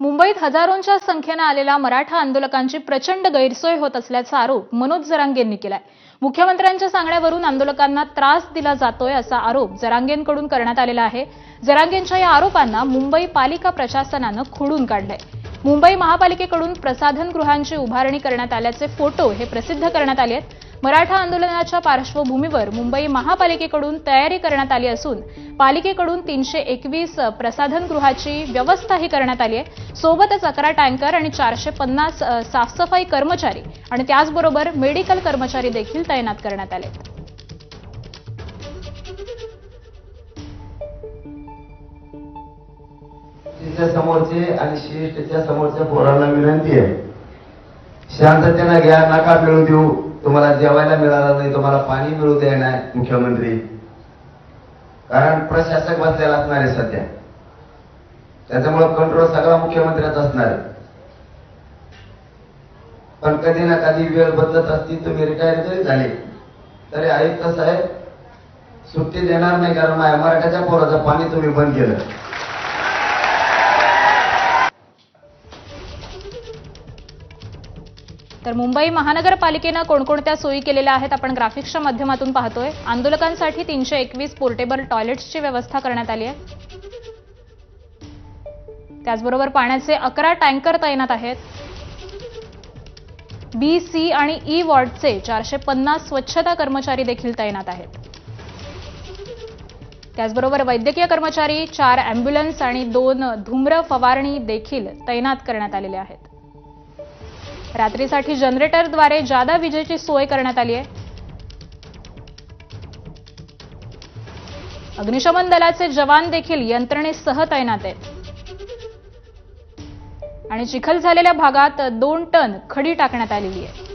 मुंबईत हजारोंच्या संख्येनं आलेल्या मराठा आंदोलकांची प्रचंड गैरसोय होत असल्याचा आरोप मनोज जरांगेंनी केलाय. मुख्यमंत्र्यांच्या सांगण्यावरून आंदोलकांना त्रास दिला जातोय असा आरोप जरांगेंकडून करण्यात आलेला आहे. जरांगेंच्या या आरोपांना मुंबई पालिका प्रशासनानं खोडून काढलंय. मुंबई महापालिकेकडून प्रसाधनगृहांची उभारणी करण्यात आल्याचे फोटो हे प्रसिद्ध करण्यात आले आहेत. मराठा आंदोलनाच्या पार्श्वभूमीवर मुंबई महापालिकेकडून तयारी करण्यात आली असून पालिकेकडून तीनशे एकवीस प्रसाधनगृहाची व्यवस्थाही करण्यात आली आहे. सोबतच अकरा टँकर आणि चारशे पन्नास साफसफाई कर्मचारी आणि त्याचबरोबर मेडिकल कर्मचारी देखील तैनात करण्यात आले. समोरचे आणि शिष्टच्या समोरच्या पोरांना विनंती आहे. शांततेनं घ्या नका मिळू देऊ. तुम्हाला जेवायला मिळालं नाही तुम्हाला पाणी मिळू द्या नाही. मुख्यमंत्री. कारण प्रशासक बसलेला असणार आहे सध्या. त्याच्यामुळे कंट्रोल सगळा मुख्यमंत्र्याचा असणार आहे. पण कधी ना कधी वेळ बदलत असती तुम्ही रिटायर जरी झाले तरी आयुक्त साहेब सुट्टी देणार नाही कारण माझ्या मराठ्याच्या पोराचं पाणी तुम्ही बंद केलं. तर मुंबई महानगरपालिकेनं कोणकोणत्या सोयी केलेल्या आहेत आपण ग्राफिक्सच्या माध्यमातून पाहतोय. आंदोलकांसाठी तीनशे एकवीस पोर्टेबल टॉयलेट्सची व्यवस्था करण्यात आली आहे. त्याचबरोबर पाण्याचे अकरा टँकर तैनात आहेत. बी सी आणि ई वॉर्डचे चारशे पन्नास स्वच्छता कर्मचारी देखील तैनात आहेत. त्याचबरोबर वैद्यकीय कर्मचारी चार अँब्युलन्स आणि दोन धूम्र फवारणी देखील तैनात करण्यात आलेले आहेत. रात्रीसाठी जनरेटरद्वारे जादा विजेची सोय करण्यात आली आहे. अग्निशमन दलाचे जवान देखील यंत्रणेसह तैनात आहेत आणि चिखल झालेल्या भागात दोन टन खडी टाकण्यात आलेली आहे.